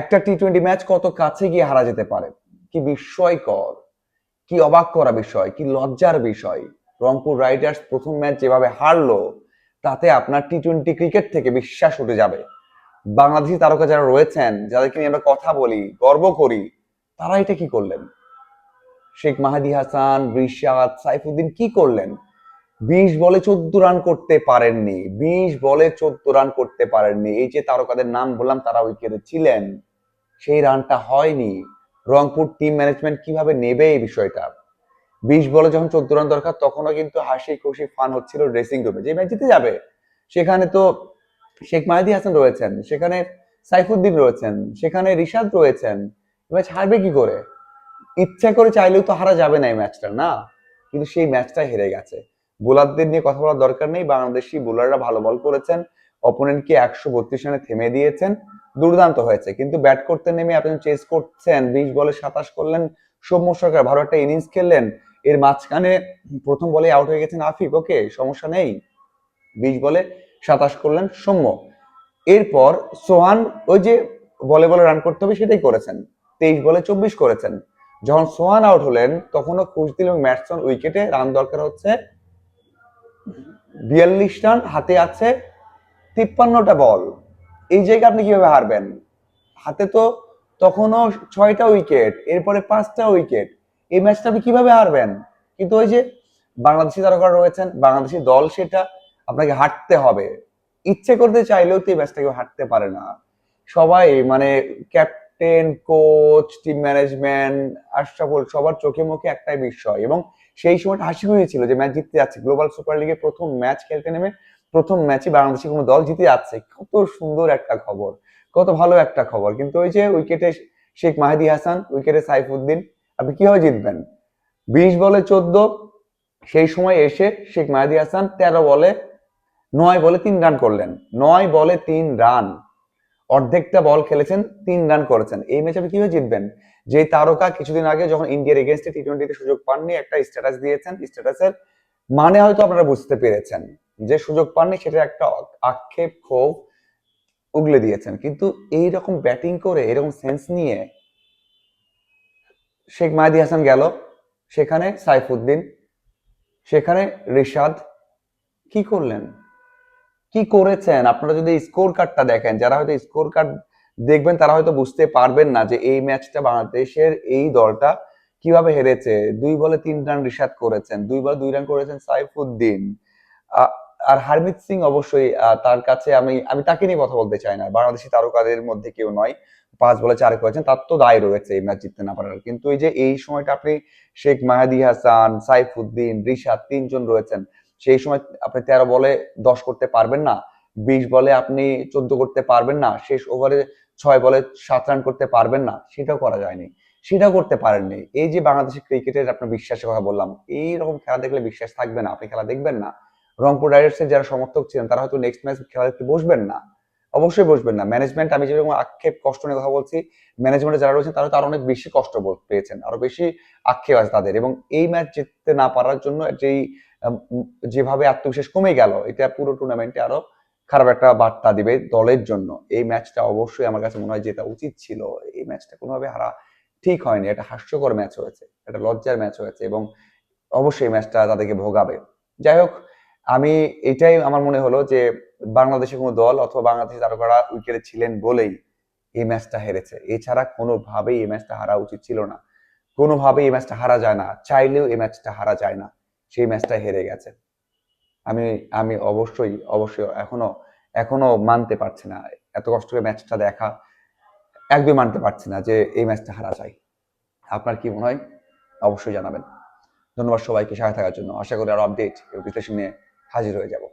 একটা T twenty match কত কাছে গিয়ে হারা যেতে পারে? কি বিস্ময়কর, কি অবাক করা বিষয়, কি লজ্জার বিষয়। রংপুর রাইডার্স প্রথম ম্যাচ যেভাবে হারলো, তাতে আপনার টি টোয়েন্টি ক্রিকেট থেকে বিশ্বাস উঠে যাবে। বাংলাদেশি তারকা যারা রয়েছেন, যাদেরকে নিয়ে আমরা কথা বলি, গর্ব করি, তারা এটা কি করলেন? শেখ মাহাদি হাসান, রিশাদ, সাইফুদ্দিন কি করলেন? বিশ বলে চোদ্দ রান করতে পারেননি, বিশ বলে চোদ্দ রান করতে পারেননি। এই যে তারকাদের নাম বললাম, তারা উইকেটে ছিলেন। সেই রানটা হয়নি। রংপুর টিম ম্যানেজমেন্ট কীভাবে নেবে এই বিষয়টা? বিশ বলে যখন চোদ্দ রান দরকার, তখনও কিন্তু হাসি খুশি ফান হচ্ছিল ড্রেসিং রুমে যে ম্যাচ জিতে যাবে, সেখানে তো শেখ মাহিদি হাসান রয়েছেন, সেখানে সাইফুদ্দিন রয়েছেন, সেখানে রিশাদ রয়েছেন ম্যাচ হারবে কি করে? ইচ্ছা করে চাইলেও তো হারা যাবে না এই ম্যাচটা না? কিন্তু সেই ম্যাচটা হেরে গেছে। বোলারদের নিয়ে কথা বলার দরকার নেই। বাংলাদেশি বোলাররা ভালো বল করেছেন। অপোনেন্টকে একশো বত্রিশ রানে থেমে দিয়েছেন। দুর্দান্ত হয়েছে। কিন্তু ব্যাট করতে নেমে আপনি চেস করছেন, বিশ বলে সাতাশ করলেন, সৌম্য সরকার ভালো একটা ইনিংস খেললেন, এর মাঝখানে প্রথম বলে আউট হয়ে গেছেন আফিফ। ওকে সমস্যা নেই। বিশ বলে সাতাশ করলেন সৌম্য। এরপর সোহান ওই যে বলে বলে রান করতে হবে সেটাই করেছেন। তেইশ বলে চব্বিশ করেছেন। যখন সোহান আউট হলেন, তখনও খুশদিল এবং ম্যাটসন উইকেটে রান দরকার হচ্ছে বিয়াল্লিশ রান, হাতে আছে তিপ্পান্নটা বল এই জায়গায় আপনি কীভাবে হারবেন? হাতে তো তখনও ছয়টা উইকেট, এরপরে পাঁচটা উইকেট। এই ম্যাচটা আপনি কীভাবে হারবেন? কিন্তু ওই যে বাংলাদেশি তারকা রয়েছেন, বাংলাদেশি দল সেটা আপনাকে হাঁটতে হবে। ইচ্ছে করতে চাইলেও তো এই ম্যাচটা কেউ হাঁটতে পারে না। সবাই মানে captain, coach, team management, Ashraful, সবার চোখে মুখে একটাই বিষয় এবং সেই সময়টা হাসি হয়েছিল যে ম্যাচ জিততে যাচ্ছে। গ্লোবাল সুপার লিগে প্রথম ম্যাচ খেলতে নেমে প্রথম ম্যাচে বাংলাদেশি কোনো দল জিতে যাচ্ছে, কত সুন্দর একটা খবর, কত ভালো একটা খবর। কিন্তু ওই যে উইকেটে শেখ মাহেদি হাসান, উইকেটে সাইফুদ্দিন, আপনি কীভাবে জিতবেন? বিশ বলে চোদ্দ, সেই সময় এসে শেখ মাহেদি হাসান তেরো বলে নয় বলে তিন রান করলেন। নয় বলে তিন রান। অর্ধেকটা বল খেলেছেন, তিন রান করেছেন। এই ম্যাচে আপনি কীভাবে জিতবেন? যে তারকা কিছুদিন আগে যখন ইন্ডিয়ার এগেনস্টে টি টোয়েন্টিতে সুযোগ পাননি, একটা স্ট্যাটাস দিয়েছেন স্ট্যাটাসের মানে হয়তো আপনারা বুঝতে পেরেছেন। যে সুযোগ পাননি সেটা একটা আক্ষেপ ক্ষোভ উগলে দিয়েছেন। কিন্তু এই রকম ব্যাটিং করে, এরকম সেন্স নিয়ে শেখ মাহিদি হাসান গেল। সেখানে সাইফুদ্দিন, সেখানে রিশাদ। কি করলেন? কি করেছেন? আপনারা যদি স্কোর কার্ডটা দেখেন, যারা হয়তো স্কোর কার্ড দেখবেন, তারা হয়তো বুঝতে পারবেন না যে এই ম্যাচটা বাংলাদেশের এই দলটা কীভাবে হেরেছে। দুই বলে তিন রান রিশাদ করেছেন, দুই বলে দুই রান করেছেন সাইফুদ্দিন। আর হারমিত সিং অবশ্যই তার কাছে আমি আমি তাকে নিয়ে কথা বলতে চাই না। বাংলাদেশি তারকাদের মধ্যে কেউ নয়। পাঁচ বলে চার করেছেন, তার তো দায় রয়েছে এই ম্যাচ জিততে না পারার। কিন্তু এই যে এই সময়টা আপনি শেখ মাহাদি হাসান, সাইফুদ্দিন, রিশাদ তিনজন রয়েছেন, সেই সময় আপনি তেরো বলে দশ করতে পারবেন না। বিশ বলে আপনি চোদ্দ করতে পারবেন না। শেষ ওভারে ছয় বলে সাত রান করতে পারবেন না। সেটাও করা যায়নি। সেটাও করতে পারেননি। এই যে বাংলাদেশের ক্রিকেটের আপনার বিশ্বাসের কথা বললাম এই রকম খেলা দেখলে বিশ্বাস থাকবে না। আপনি খেলা দেখবেন না। রংপুর রাইডার্সের যারা সমর্থক ছিলেন, তারা হয়তো নেক্সট ম্যাচ খেলা দেখতে বসবেন না। অবশ্যই বসবেন না। ম্যানেজমেন্ট আমি যেরকম আক্ষেপ, কষ্ট নিয়ে কথা বলছি ম্যানেজমেন্টে যারা রয়েছেন, তারা তো আরও অনেক বেশি কষ্ট পেয়েছেন, আরও বেশি আক্ষেপ আছে তাদের। এবং এই ম্যাচ জিততে না পারার জন্য যেই যেভাবে আত্মবিশ্বাস কমে গেল, এটা পুরো টুর্নামেন্টে আরও খারাপ একটা বার্তা দিবে দলের জন্য। এই ম্যাচটা অবশ্যই আমার কাছে মনে হয় যেটা উচিত ছিল। এই ম্যাচটা কোনোভাবে হারা ঠিক হয়নি। এটা হাস্যকর ম্যাচ হয়েছে এটা লজ্জার ম্যাচ হয়েছে এবং অবশ্যই ম্যাচটা তাদেরকে ভোগাবে। যাই হোক আমি এটাই আমার মনে হলো যে বাংলাদেশের কোনো দল অথবা বাংলাদেশের তারকারা উইকেটে ছিলেন বলেই এই ম্যাচটা হেরেছে। এছাড়া কোনোভাবেই এই ম্যাচটা হারা উচিত ছিল না। কোনোভাবেই এই ম্যাচটা হারা যায় না। চাইলেও এই ম্যাচটা হারা যায় না। সেই ম্যাচটা হেরে গেছে। আমি আমি অবশ্যই অবশ্যই এখনও এখনও মানতে পারছি না। এত কষ্ট করে ম্যাচটা দেখা, একদমই মানতে পারছি না যে এই ম্যাচটা হারা যায়। আপনার কি মনে হয়? অবশ্যই জানাবেন। ধন্যবাদ সবাইকে সাথে থাকার জন্য। আশা করি আরও আপডেট বিশ্লেষণ নিয়ে হাজির হয়ে যাব।